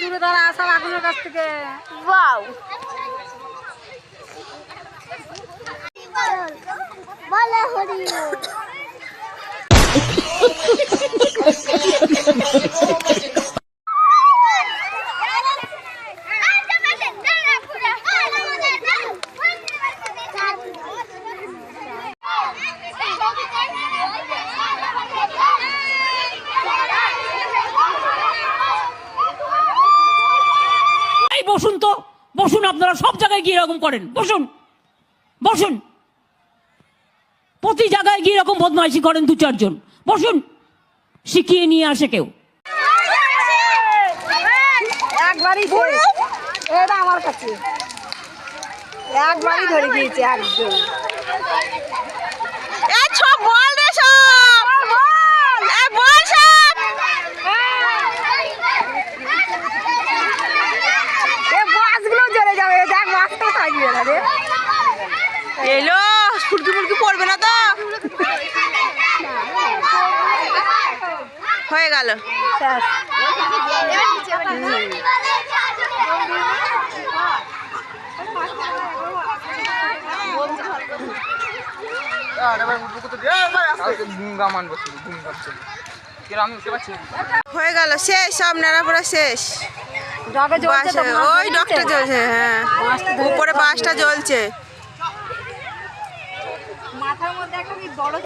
দূরে তারা আসার আগুনের কাছ থেকে। ওয়াও বলে হরি বসুন, আপনারা সব জায়গায় গিয়ে এরকম করেন। বসুন। বসুন। প্রতি জায়গায় গিয়ে এরকম বদমাইশি করেন দু চারজন। বসুন। শিখিয়ে নিয়ে আসে কেউ। একবারই আমার কাছে। একবারই ধরে দিয়েছে একদম সব বল রে সব এ, বল সব এ মাছগুলো জ্বলে যাবে এ দেখ থাকবে না রে এলো ফুটকি ফুটকি পড়বে না তো? হয়ে গেল। হয়ে গেল শেষ সব নেড়াপড়া শেষ। ওই ডকটা জ্বলছে হ্যাঁ। উপরে বাসটা জ্বলছে। মাথার মধ্যে একটা বড়